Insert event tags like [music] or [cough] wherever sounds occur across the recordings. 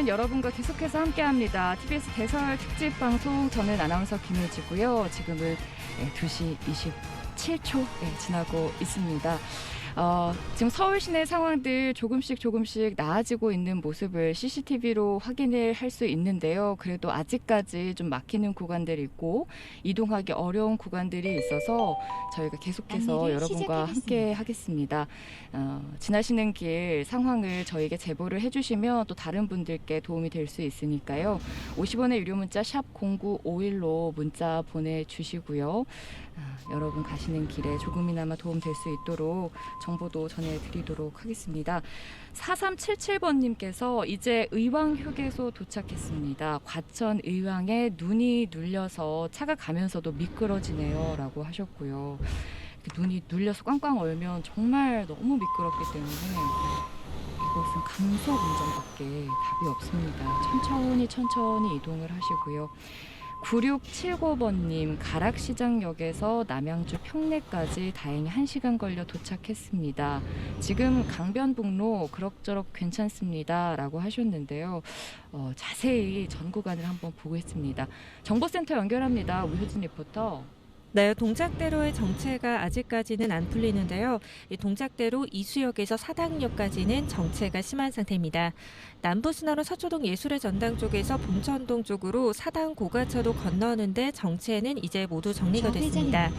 저는 여러분과 계속해서 함께합니다. TBS 대설 특집 방송 저는 아나운서 김혜지고요. 지금은 네, 2시 27초 지나고 있습니다. 어, 지금 서울 시내 상황들 조금씩 조금씩 나아지고 있는 모습을 CCTV로 확인을 할 수 있는데요. 그래도 아직까지 좀 막히는 구간들이 있고 이동하기 어려운 구간들이 있어서 저희가 계속해서 여러분과. 함께 하겠습니다. 어, 지나시는 길 상황을 저에게 제보를 해주시면 또 다른 분들께 도움이 될 수 있으니까요. 50원의 유료 문자 샵 0951로 문자 보내주시고요. 아, 여러분 가시는 길에 조금이나마 도움 될 수 있도록 정보도 전해드리도록 하겠습니다. 4377번님께서 이제 의왕 휴게소 도착했습니다. 과천 의왕에 눈이 눌려서 차가 가면서도 미끄러지네요. 라고 하셨고요. 눈이 눌려서 꽝꽝 얼면 정말 너무 미끄럽기 때문에 이것은 감속 운전밖에 답이 없습니다. 천천히 천천히 이동을 하시고요. 9679번님 가락시장역에서 남양주 평내까지 다행히 1시간 걸려 도착했습니다. 지금 강변북로 그럭저럭 괜찮습니다. 라고 하셨는데요. 어, 자세히 전 구간을 한번 보겠습니다. 정보센터 연결합니다. 우효진 리포터. 네, 동작대로의 정체가 아직까지는 안 풀리는데요. 이 동작대로 이수역에서 사당역까지는 정체가 심한 상태입니다. 남부순환로 서초동 예술의 전당 쪽에서 봉천동 쪽으로 사당 고가차로 건너는데 정체는 이제 모두 정리가 됐습니다.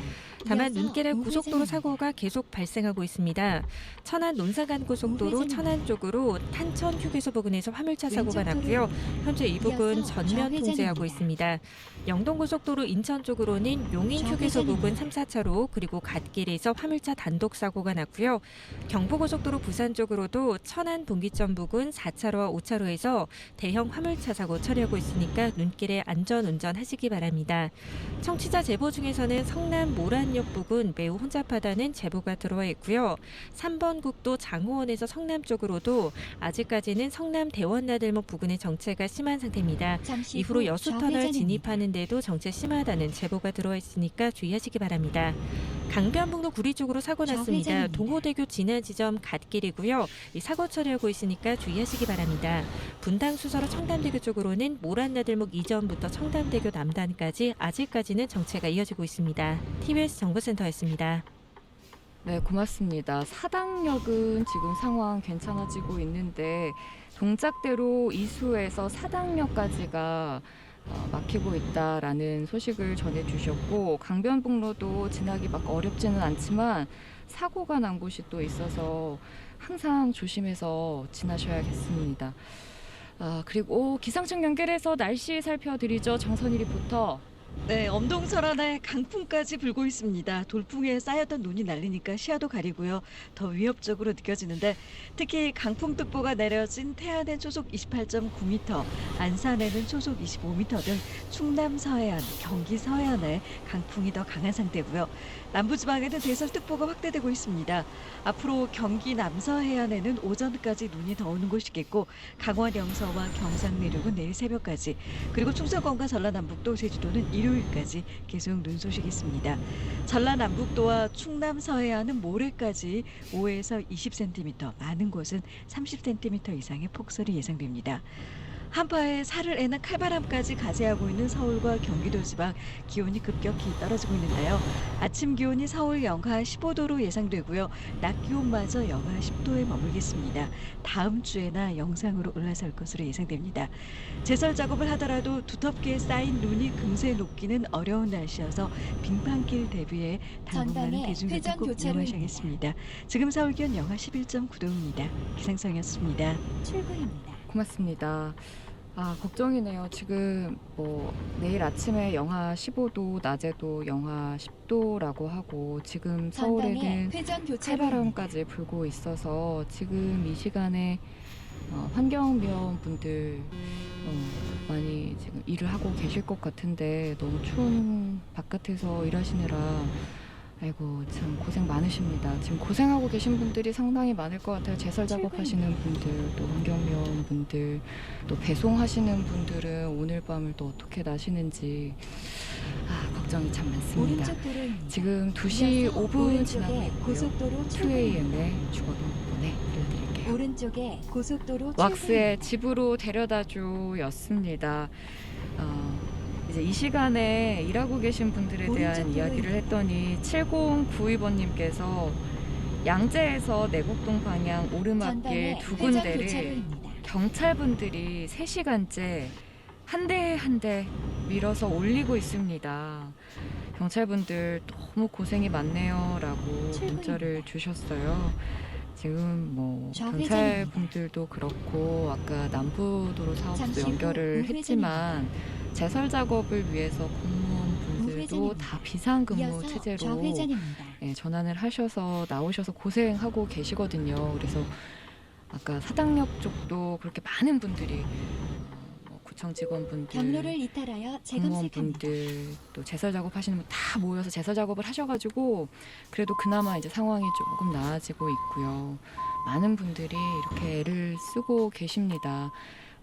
다만 눈길에 고속도로 사고가 계속 발생하고 있습니다. 천안 논산간 고속도로 천안 쪽으로 탄천 휴게소 부근에서 화물차 사고가 났고요. 현재 이 부근 전면 통제하고 있습니다. 영동 고속도로 인천 쪽으로는 용인 휴게소 부근 3, 4차로 그리고 갓길에서 화물차 단독 사고가 났고요. 경부 고속도로 부산 쪽으로도 천안 분기점 부근 4차로와 5차로에서 대형 화물차 사고 처리하고 있으니까 눈길에 안전 운전하시기 바랍니다. 청취자 제보 중에서는 성남 모란 역 부근 매우 혼잡하다는 제보가 들어와 있고요. 3번 국도 장호원에서 성남 쪽으로도 아직까지는 성남 대원나들목 부근의 정체가 심한 상태입니다. 이후로 후 여수터널. 진입하는데도 정체 심하다는 제보가 들어와 있으니까 주의하시기 바랍니다. 강변북로 구리 쪽으로 사고 났습니다. 동호대교 지난 지점 갓길이고요. 이 사고 처리하고 있으니까 주의하시기 바랍니다. 분당 수서로 청담대교 쪽으로는 모란나들목 이전부터 청담대교 남단까지 아직까지는 정체가 이어지고 있습니다. TBS 정보센터였습니다. 네, 고맙습니다. 사당역은 지금 상황 괜찮아지고 있는데 동작대로 이수에서 사당역까지가 어, 막히고 있다라는 소식을 전해주셨고 강변북로도 지나기 막 어렵지는 않지만 사고가 난 곳이 또 있어서 항상 조심해서 지나셔야겠습니다. 아, 그리고 기상청 연결해서 날씨 살펴드리죠. 정선희 리포터. 네, 엄동설안에 강풍까지 불고 있습니다. 돌풍에 쌓였던 눈이 날리니까 시야도 가리고요. 더 위협적으로 느껴지는데 특히 강풍특보가 내려진 태안엔 초속 28.9m, 안산에는 초속 25m 등 충남 서해안, 경기 서해안에 강풍이 더 강한 상태고요. 남부지방에는 대설특보가 확대되고 있습니다. 앞으로 경기 남서해안에는 오전까지 눈이 더 오는 곳이겠고 강원 영서와 경상 내륙은 내일 새벽까지 그리고 충청권과 전라남북도 제주도는 일요일까지 계속 눈 소식이 있습니다. 전라남북도와 충남 서해안은 모레까지 5에서 20cm, 많은 곳은 30cm 이상의 폭설이 예상됩니다. 한파에 살을 애는 칼바람까지 가세하고 있는 서울과 경기도 지방 기온이 급격히 떨어지고 있는데요. 아침 기온이 서울 영하 15도로 예상되고요. 낮 기온마저 영하 10도에 머물겠습니다. 다음 주에나 영상으로 올라설 것으로 예상됩니다. 제설 작업을 하더라도 두텁게 쌓인 눈이 금세 녹기는 어려운 날씨여서 빙판길 대비해 당분간은 대중교통 꼭. 이용하셔야겠습니다. 지금 서울 기온 영하 11.9도입니다. 기상청이었습니다. 출구입니다. 고맙습니다. 아, 걱정이네요. 지금 뭐 내일 아침에 영하 15도, 낮에도 영하 10도라고 하고 지금 전방에 서울에는 회전 교차로입니다. 칼바람까지 불고 있어서 지금 이 시간에 어, 환경미원 분들 어, 많이 지금 일을 하고 계실 것 같은데 너무 추운 바깥에서 일하시느라 아이고 참 고생 많으십니다. 지금 고생하고 계신 분들이 상당히 많을 것 같아요. 제설 작업하시는 분들, 또 환경미원 분들, 또 배송하시는 분들은 오늘 밤을 또 어떻게 나시는지 아, 걱정이 참 많습니다. 지금 2시 이어서 5분 오른쪽에 지나고 있고요. 고속도로 출구입니다. 2AM의 주거동 보내 들려드릴게요. 오른쪽에 고속도로 왁스의 집으로 데려다줘였습니다. 어, 이제 이 시간에 일하고 계신 분들에 대한 이야기를 했더니 7092번님께서 양재에서 내곡동 방향 오르막길 두 군데를. 경찰분들이 3시간째 한 대 한 대 밀어서 올리고 있습니다. 경찰분들 너무 고생이 많네요 라고 출근입니다. 문자를 주셨어요. 지금 뭐. 경찰분들도 그렇고 아까 남부도로 사업도 연결을 우회전입니다. 했지만 제설 작업을 위해서 공무원 분들도 우회전입니다. 다 비상근무 체제로. 예, 전환을 하셔서 나오셔서 고생하고 계시거든요. 그래서 아까 사당역 쪽도 그렇게 많은 분들이 어, 뭐 구청 직원분들, 경로를 이탈하여 재검색합니다. 공무원분들 또 제설 작업하시는 분 다 모여서 제설 작업을 하셔가지고 그래도 그나마 이제 상황이 조금 나아지고 있고요. 많은 분들이 이렇게 애를 쓰고 계십니다.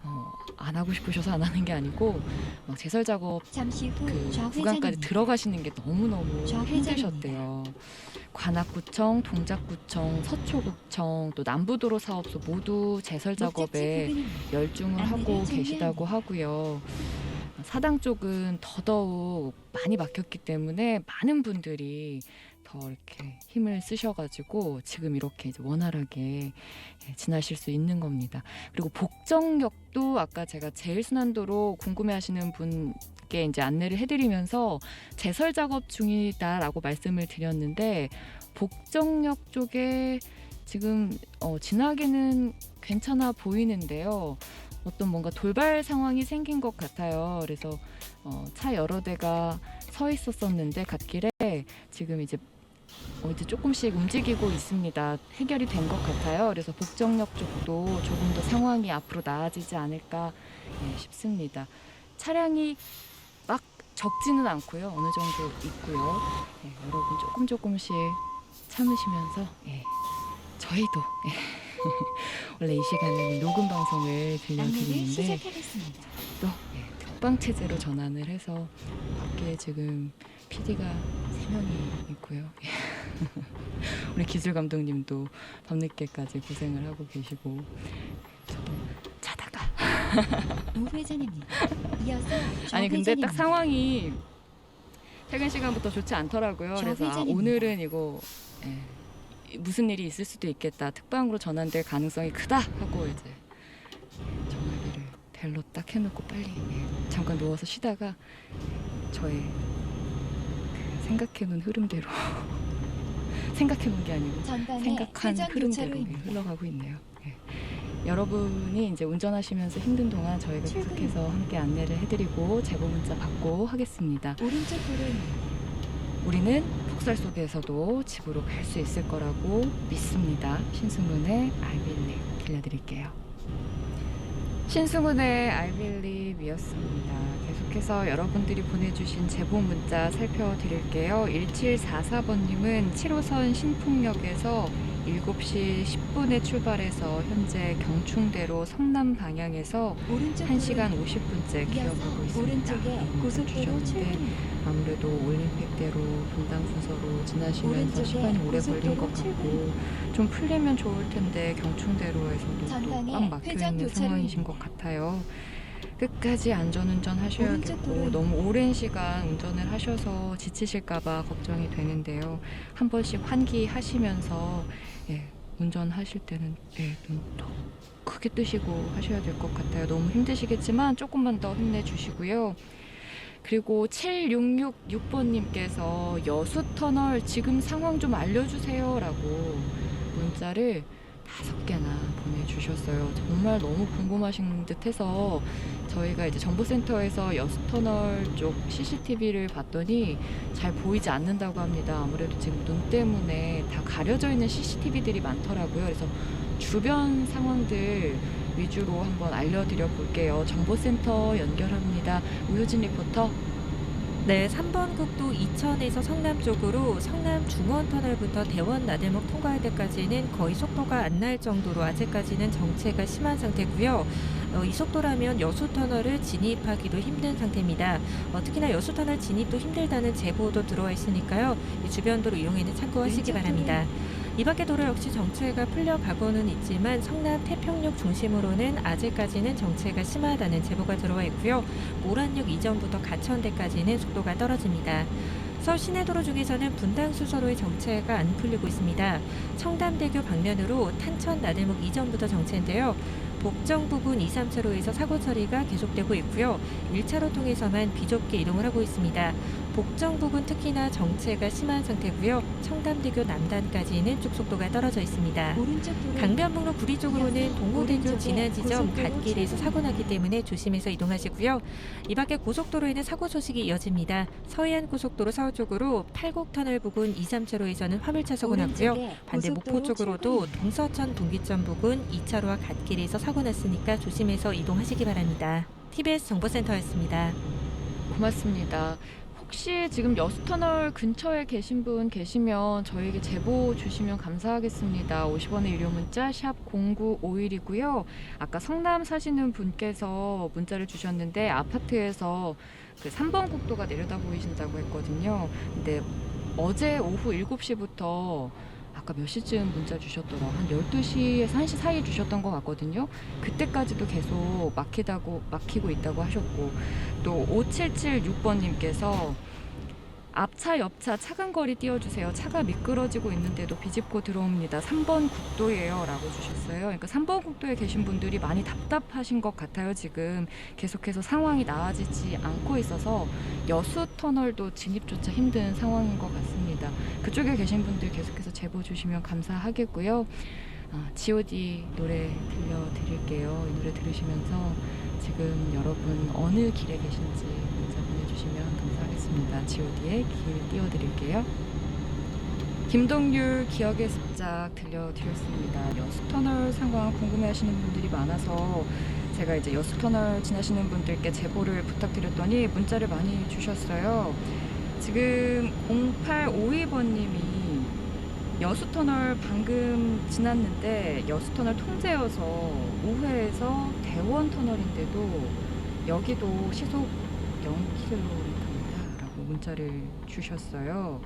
어, 안 하고 싶으셔서 안 하는 게 아니고 막 제설 작업 잠시 후 그. 구간까지 들어가시는 게 너무너무. 힘드셨대요. 관악구청, 동작구청, 서초구청, 또 남부도로 사업소 모두 제설 작업에. 열중을 하고 계시다고 하고요. 사당 쪽은 더더욱 많이 막혔기 때문에 많은 분들이 더 이렇게 힘을 쓰셔가지고 지금 이렇게 이제 원활하게 예, 지나실 수 있는 겁니다. 그리고 복정역도 아까 제가 제일 순환도로 궁금해하시는 분께 이제 안내를 해드리면서 제설 작업 중이다라고 말씀을 드렸는데 복정역 쪽에 지금 어, 지나기는 괜찮아 보이는데요. 어떤 뭔가 돌발 상황이 생긴 것 같아요. 그래서 어, 차 여러 대가 서 있었었는데 갓길에 지금 이제 어, 이제 조금씩 움직이고 있습니다. 해결이 된 것 같아요. 그래서 복정역 쪽도 조금 더 상황이 앞으로 나아지지 않을까 예, 싶습니다. 차량이 막 적지는 않고요. 어느 정도 있고요. 예, 여러분 조금 조금씩 참으시면서 예, 저희도 예, [laughs] 원래 이 시간에는 녹음 방송을 들려드리는데 시작하겠습니다. 또 예, 특방 체제로 전환을 해서 밖에 지금 PD가 세 명이 있고요. 예. [laughs] 우리 기술 감독님도 밤늦게까지 고생을 하고 계시고 저도 자다가 [laughs] 우회전입니다. 이어서 아니 근데 딱. 상황이 퇴근 시간부터 좋지 않더라고요. 그래서 아. 오늘은 이거 예, 무슨 일이 있을 수도 있겠다. 특방으로 전환될 가능성이 크다 하고 이제 전화기를 벨로 딱 해놓고 빨리 예, 잠깐 누워서 쉬다가 저의 그 생각해놓은 흐름대로 [laughs] 생각해놓은 게 아니고 생각한 흐름대로 교차로입니다. 흘러가고 있네요. 예. 여러분이 이제 운전하시면서 힘든 동안 저희가 출근. 계속해서 함께 안내를 해드리고 제보 문자 받고 하겠습니다. 오른쪽 도로입니다. 우리는 폭설 속에서도 집으로 갈 수 있을 거라고 믿습니다. 신승훈의 Believe 들려드릴게요. 신승훈의 I Believe이었습니다. 계속 해서 여러분들이 보내주신 제보 문자 살펴드릴게요. 1744번님은 7호선 신풍역에서 7시 10분에 출발해서 현재 경충대로 성남 방향에서 오른쪽 1시간 도로입니다. 50분째 기억하고 이어서 있습니다. 고속도로 주셨는데. 아무래도 올림픽대로 분당 순서로 지나시면서 시간이 오래 걸린 것 같고. 좀 풀리면 좋을 텐데 경충대로에서도 또 꽉 막혀 있는. 상황이신 것 같아요. 끝까지 안전운전 하셔야겠고. 너무 오랜 시간 운전을 하셔서 지치실까봐 걱정이 되는데요. 한 번씩 환기하시면서 예, 운전하실 때는 예, 눈도 크게 뜨시고 하셔야 될 것 같아요. 너무 힘드시겠지만 조금만 더 힘내주시고요. 그리고 7666번님께서 여수터널 지금 상황 좀 알려주세요 라고 문자를 다섯 개나 보내주셨어요. 정말 너무 궁금하신 듯해서 저희가 이제 정보센터에서 여수터널 쪽 CCTV를 봤더니 잘 보이지 않는다고 합니다. 아무래도 지금 눈 때문에 다 가려져 있는 CCTV들이 많더라고요. 그래서 주변 상황들 위주로 한번 알려드려 볼게요. 정보센터 연결합니다. 우효진 리포터. 네, 3번 국도 이천에서 성남 쪽으로 성남 중원터널부터 대원 나들목 통과할 때까지는 거의 속도가 안 날 정도로 아직까지는 정체가 심한 상태고요. 어, 이 속도라면 여수터널을 진입하기도 힘든 상태입니다. 어, 특히나 여수터널 진입도 힘들다는 제보도 들어와 있으니까요. 이 주변도로 이용에는 참고하시기 바랍니다. 이 밖의 도로 역시 정체가 풀려가고는 있지만 성남 태평역 중심으로는 아직까지는 정체가 심하다는 제보가 들어와 있고요. 모란역 이전부터 가천대까지는 속도가 떨어집니다. 서울 시내도로 중에서는 분당 수서로의 정체가 안 풀리고 있습니다. 청담대교 방면으로 탄천 나들목 이전부터 정체인데요. 복정 부근 2, 3차로에서 사고 처리가 계속되고 있고요. 1차로 통해서만 비좁게 이동을 하고 있습니다. 복정 부근 특히나 정체가 심한 상태고요. 청담대교 남단까지는 쭉 속도가 떨어져 있습니다. 강변북로 구리 쪽으로는 동호대교 지난 지점 갓길에서. 사고 나기 때문에 조심해서 이동하시고요. 이 밖에 고속도로에는 사고 소식이 이어집니다. 서해안 고속도로 서울 쪽으로 팔곡터널 부근 2, 3차로에서는 화물차 사고 났고요. 반대 목포 쪽으로도. 동서천 동기점 부근 2차로와 갓길에서 사고 났으니까 조심해서 이동하시기 바랍니다. TBS 정보센터였습니다. 고맙습니다. 혹시 지금 여수터널 근처에 계신 분 계시면 저에게 제보 주시면 감사하겠습니다. 50원의 유료 문자 샵 0951이고요. 아까 성남 사시는 분께서 문자를 주셨는데 아파트에서 그 3번 국도가 내려다 보이신다고 했거든요. 근데 어제 오후 7시부터 아까 몇 시쯤 문자 주셨더라. 한 12시에서 1시 사이에 주셨던 것 같거든요. 그때까지도 계속 막히다고 막히고 있다고 하셨고 또 5776번님께서 앞차 옆차 차간 거리 띄워주세요. 차가 미끄러지고 있는데도 비집고 들어옵니다. 3번 국도예요. 라고 주셨어요. 그러니까 3번 국도에 계신 분들이 많이 답답하신 것 같아요. 지금 계속해서 상황이 나아지지 않고 있어서 여수 터널도 진입조차 힘든 상황인 것 같습니다. 그쪽에 계신 분들 계속해서 제보 주시면 감사하겠고요. 아, G.O.D 노래 들려드릴게요. 이 노래 들으시면서 지금 여러분 어느 길에 계신지 문자 보내주시면 감사하겠습니다. G.O.D의 길 띄워드릴게요. 김동률 기억의 습작 들려드렸습니다. 여수터널 상황 궁금해하시는 분들이 많아서 제가 이제 여수터널 지나시는 분들께 제보를 부탁드렸더니 문자를 많이 주셨어요. 지금 0852번님이 여수터널 방금 지났는데 여수터널 통제여서 우회해서 대원터널인데도 여기도 시속 0km입니다. 라고 문자를 주셨어요.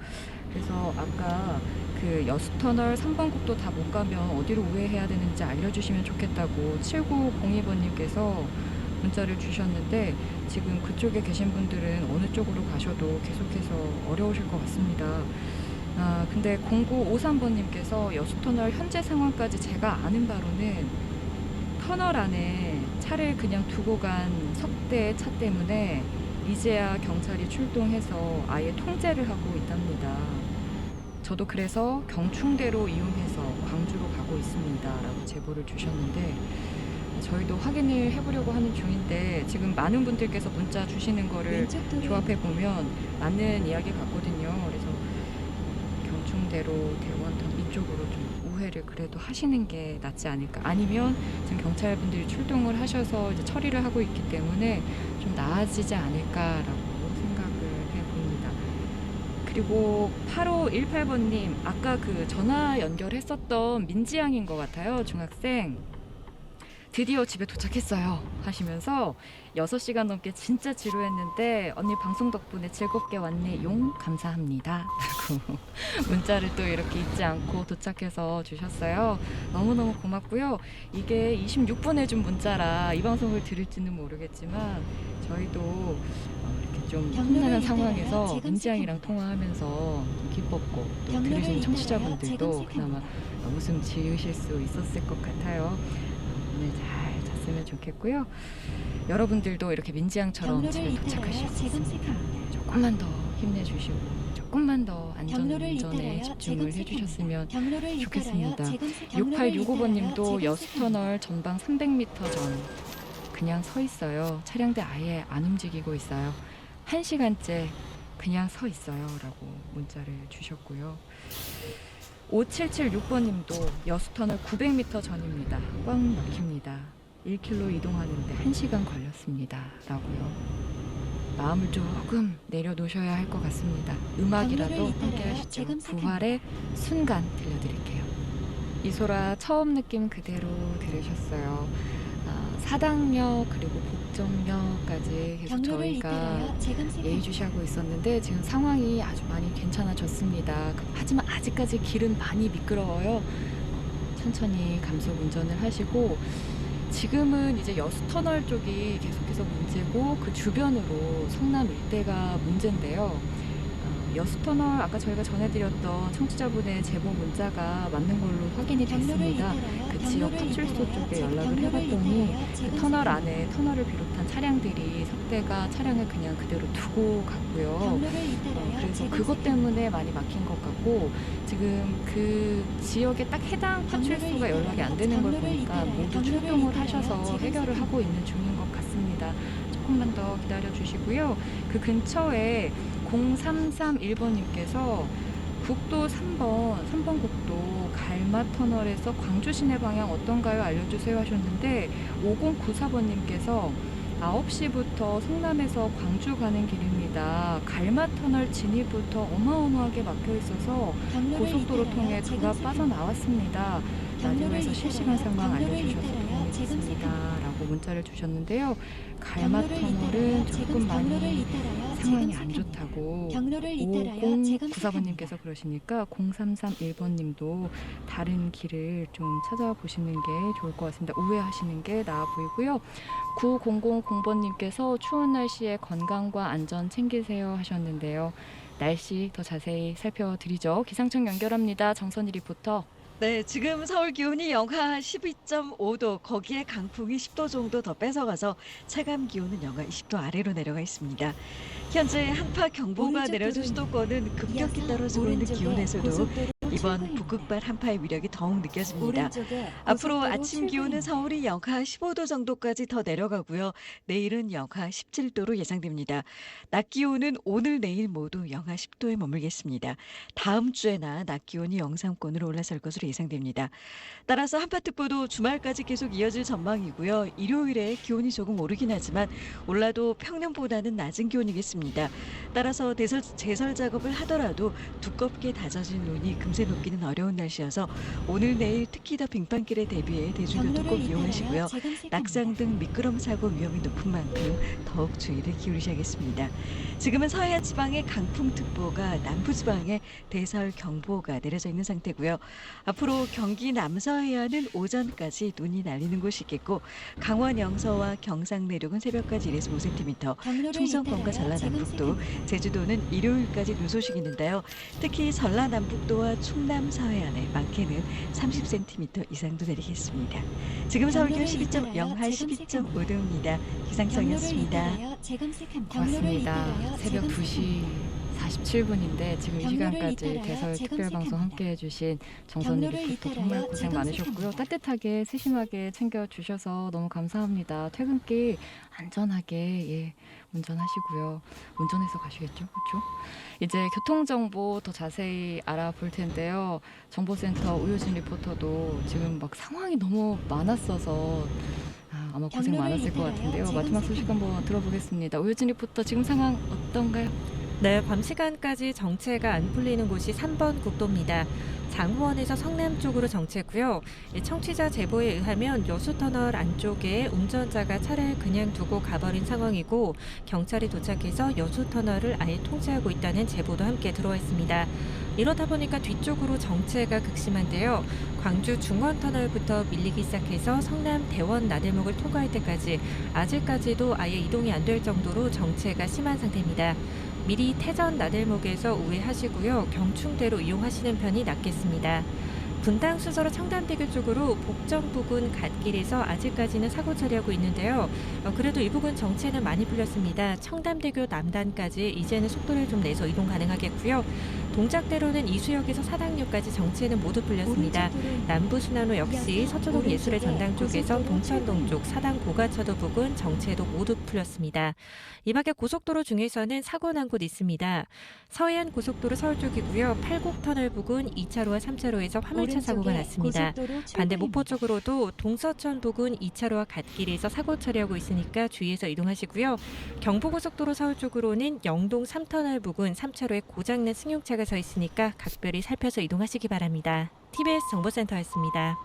그래서 아까 그 여수터널 3번 국도 다 못 가면 어디로 우회해야 되는지 알려주시면 좋겠다고 7902번님께서 문자를 주셨는데 지금 그쪽에 계신 분들은 어느 쪽으로 가셔도 계속해서 어려우실 것 같습니다. 아, 근데 0953번님께서 여수터널 현재 상황까지 제가 아는 바로는 터널 안에 차를 그냥 두고 간 석대의 차 때문에 이제야 경찰이 출동해서 아예 통제를 하고 있답니다. 저도 그래서 경충대로 이용해서 광주로 가고 있습니다. 라고 제보를 주셨는데 저희도 확인을 해보려고 하는 중인데 지금 많은 분들께서 문자 주시는 거를 왼쪽 도로 조합해 보면 맞는 이야기 같거든요. 그래서 경충대로 대원턴 이쪽으로 좀 우회를 그래도 하시는 게 낫지 않을까. 아니면 지금 경찰분들이 출동을 하셔서 이제 처리를 하고 있기 때문에 좀 나아지지 않을까라고 생각을 해봅니다. 그리고 8518번님 아까 그 전화 연결했었던 민지양인 것 같아요. 중학생. 드디어 집에 도착했어요. 하시면서 6시간 넘게 진짜 지루했는데 언니 방송 덕분에 즐겁게 왔네 용 감사합니다. 라고 [laughs] 문자를 또 이렇게 잊지 않고 도착해서 주셨어요. 너무너무 고맙고요. 이게 26분에 준 문자라 이 방송을 들을지는 모르겠지만 저희도 어, 이렇게 좀 이탈하여 상황에서. 민지양이랑 통화하면서 좀 기뻤고 또 들으신 청취자분들도. 그나마 웃음 지으실 수 있었을 것 같아요 오늘 잘 잤으면 좋겠고요. 여러분들도 이렇게 민지양처럼 집에. 재검색합니다. 조금만 더 힘내주시고 조금만 더 안전 경로를 운전에 이탈하여 집중을. 해주셨으면 좋겠습니다. 이탈하여 재검색 경로를 6865번님도 이탈하여 여수터널 전방 300m 전 그냥 서 있어요. 차량들 아예 안 움직이고 있어요. 한 시간째 그냥 서 있어요. 라고 문자를 주셨고요. 5776번님도 여수터널 900m 전입니다. 꽉 막힙니다. 1km 이동하는데 1시간 걸렸습니다. 라고요. 마음을 조금 내려놓으셔야 할 것 같습니다. 음악이라도 경로를 함께 이탈하여 하시죠. 부활의 순간 들려드릴게요. 이소라 처음 느낌 그대로 들으셨어요. 아, 사당역 그리고 복정역까지 계속 저희가. 예의주시하고 있었는데 지금 상황이 아주 많이 괜찮아졌습니다. 그- 하지만 아직까지 길은 많이 미끄러워요. 어, 천천히 감속 운전을 하시고 지금은 이제 여수터널 쪽이 계속해서 문제고 그 주변으로 성남 일대가 문제인데요. 어, 여수터널 아까 저희가 전해드렸던 청취자분의 제보 문자가 맞는 걸로 확인이 됐습니다. 그 지역 파출소 쪽에 재- 연락을 해봤더니 그. 터널 안에 터널을 비롯한 차량들이 석 대가 차량을 그냥 그대로 두고 갔고요. 어, 그래서 그것. 때문에 많이 막힌 것 같고 지금 그 지역에 딱 해당 파출소가 연락이 안 되는 걸 보니까 모두 출동을 하셔서 해결을 하고 있는 중인 것 같습니다. 조금만 더 기다려 주시고요. 그 근처에 0331번님께서 국도 3번, 3번 국도 갈마 터널에서 광주 시내 방향 어떤가요? 알려주세요 하셨는데 5094번님께서 9시부터 성남에서 광주 가는 길입니다. 갈마 터널 진입부터 어마어마하게 막혀 있어서 고속도로 통해 재검색합니다. 빠져나왔습니다. 라디오에서 실시간 상황 알려주셔서. 됐습니다. 라고 문자를 주셨는데요. 갈마 경로를 터널은 이탈하여 조금 많이 상황이 안. 좋다고 경로를 이탈하여. 5094번님께서 그러시니까 0331번님도 다른 길을 좀 찾아보시는 게 좋을 것 같습니다. 우회하시는 게 나아 보이고요. 9000번님께서 추운 날씨에 건강과 안전 챙기세요 하셨는데요. 날씨 더 자세히 살펴드리죠. 기상청 연결합니다. 정선희 리포터. 네, 지금 서울 기온이 영하 12.5도, 거기에 강풍이 10도 정도 더 뺏어가서 체감 기온은 영하 20도 아래로 내려가 있습니다. 현재 한파 경보가 내려진. 수도권은 급격히 떨어지고 있는 기온에서도 이번. 북극발 한파의 위력이 더욱 느껴집니다. 앞으로 아침 기온은. 서울이 영하 15도 정도까지 더 내려가고요. 내일은 영하 17도로 예상됩니다. 낮 기온은 오늘 내일 모두 영하 10도에 머물겠습니다. 다음 주에나 낮 기온이 영상권으로 올라설 것으로 예상됩니다. 따라서 한파특보도 주말까지 계속 이어질 전망이고요. 일요일에 기온이 조금 오르긴 하지만 올라도 평년보다는 낮은 기온이겠습니다. 따라서 대설, 제설 작업을 하더라도 두껍게 다져진 눈이 금세 녹기는 어려운 날씨여서 오늘 내일 특히 더 빙판길에 대비해 대중교통 꼭 이용하시고요. 낙상 등 미끄럼 사고 위험이 높은 만큼 더욱 주의를 기울이셔야겠습니다. 지금은 서해안 지방에 강풍특보가 남부 지방에 대설 경보가 내려져 있는 상태고요. 앞으로 경기 남서해안은 오전까지 눈이 날리는 곳이 있겠고 강원 영서와 경상 내륙은 새벽까지 1에서 5cm, 경로를 충청권과 이탈하여 전라남북도. 제주도는 일요일까지 눈 소식이 있는데요. 특히 전라남북도와 충남 서해안에 많게는 30cm 이상도 내리겠습니다. 지금 서울 기온 경로를 12점 이탈하여 영하 재검색합니다. 12.5도입니다. 경로를 기상청이었습니다. 고맙습니다. 새벽 재검색합니다. 2시 47분인데 지금 이 시간까지 대설 특별방송. 함께 해주신 경로를 리포터 정말 고생 많으셨고요. 따뜻하게 세심하게 챙겨주셔서 너무 감사합니다. 퇴근길 안전하게 예, 운전하시고요. 운전해서 가시겠죠? 그렇죠? 이제 교통정보 더 자세히 알아볼 텐데요. 정보센터 우효진 리포터도 지금 막 상황이 너무 많았어서 아, 아마 고생 많았을 것 같은데요. 마지막 소식. 한번 들어보겠습니다. 우효진 리포터 지금 상황 어떤가요? 네, 밤 시간까지 정체가 안 풀리는 곳이 3번 국도입니다. 장호원에서 성남 쪽으로 정체고요. 이 청취자 제보에 의하면 여수터널 안쪽에 운전자가 차를 그냥 두고 가버린 상황이고 경찰이 도착해서 여수터널을 아예 통제하고 있다는 제보도 함께 들어와 있습니다. 이러다 보니까 뒤쪽으로 정체가 극심한데요. 광주 중원터널부터 밀리기 시작해서 성남 대원 나들목을 통과할 때까지 아직까지도 아예 이동이 안 될 정도로 정체가 심한 상태입니다. 미리 태전 나들목에서 우회하시고요. 경충대로 이용하시는 편이 낫겠습니다. 분당 수서로 청담대교 쪽으로 복정 부근 갓길에서 아직까지는 사고 처리하고 있는데요. 어, 그래도 이 부근 정체는 많이 풀렸습니다. 청담대교 남단까지 이제는 속도를 좀 내서 이동 가능하겠고요. 동작대로는 이수역에서 사당역까지 정체는 모두 풀렸습니다. 남부순환로 역시 서초동 예술의 전당 쪽에서 동천동 쪽. 사당 고가차도 부근 정체도 모두 풀렸습니다. 이 밖에 고속도로 중에서는 사고 난 곳 있습니다. 서해안 고속도로 서울 쪽이고요. 팔곡터널 부근 2차로와 3차로에서 화물차 사고가 났습니다. 반대 목포. 쪽으로도 동서천 부근 2차로와 갓길에서 사고 처리하고 있으니까 주의해서 이동하시고요. 경부고속도로 서울 쪽으로는 영동 3터널 부근 3차로에 고장난 승용차가 서 있으니까 각별히 살펴서 이동하시기 바랍니다. TBS 정보센터였습니다.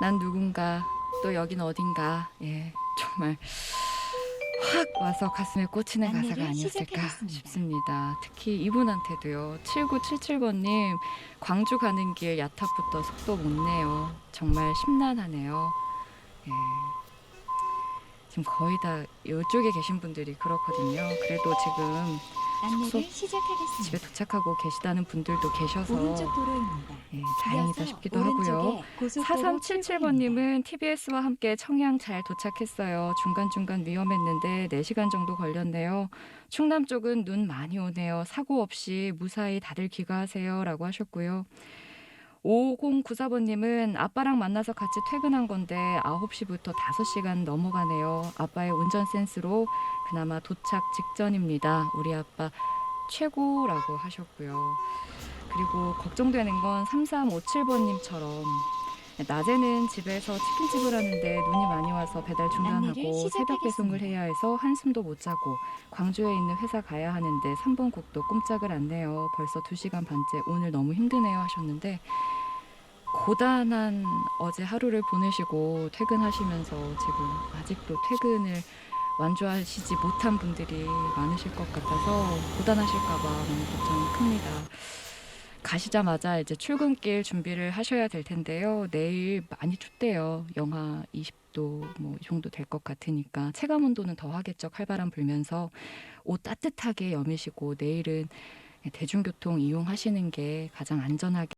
난 누군가 또 여긴 어딘가 예 정말 확 와서 가슴에 꽂히는 가사가 아니었을까. 싶습니다. 특히 이분한테도요. 7977번님 광주 가는 길 야탑부터 속도 못 내요. 정말 심란하네요. 예. 지금 거의 다 이쪽에 계신 분들이 그렇거든요. 그래도 지금 안내를 시작하겠습니다. 집에 도착하고 계시다는 분들도 계셔서 오른쪽 도로입니다. 예, 다행이다 싶기도 하고요. 오른쪽에 고속도로 출구입니다. 4377번님은 TBS와 함께 청양 잘 도착했어요. 중간중간 위험했는데 4시간 정도 걸렸네요. 충남 쪽은 눈 많이 오네요. 사고 없이 무사히 다들 귀가하세요. 라고 하셨고요. 5094번님은 아빠랑 만나서 같이 퇴근한 건데 9시부터 5시간 넘어가네요. 아빠의 운전 센스로 그나마 도착 직전입니다. 우리 아빠 최고라고 하셨고요. 그리고 걱정되는 건 3357번님처럼 낮에는 집에서 치킨집을 하는데 눈이 많이 와서 배달 중단하고. 새벽 배송을 해야 해서 한숨도 못 자고 광주에 있는 회사 가야 하는데 3번 국도 꼼짝을 안 내요. 벌써 2시간 반째 오늘 너무 힘드네요 하셨는데 고단한 어제 하루를 보내시고 퇴근하시면서 지금 아직도 퇴근을 완주하시지 못한 분들이 많으실 것 같아서 고단하실까봐 너무 걱정이 큽니다. 가시자마자 이제 출근길 준비를 하셔야 될 텐데요. 내일 많이 춥대요. 영하 20도 뭐 이 정도 될 것 같으니까 체감 온도는 더 하겠죠. 칼바람 불면서 옷 따뜻하게 여미시고 내일은 대중교통 이용하시는 게 가장 안전하게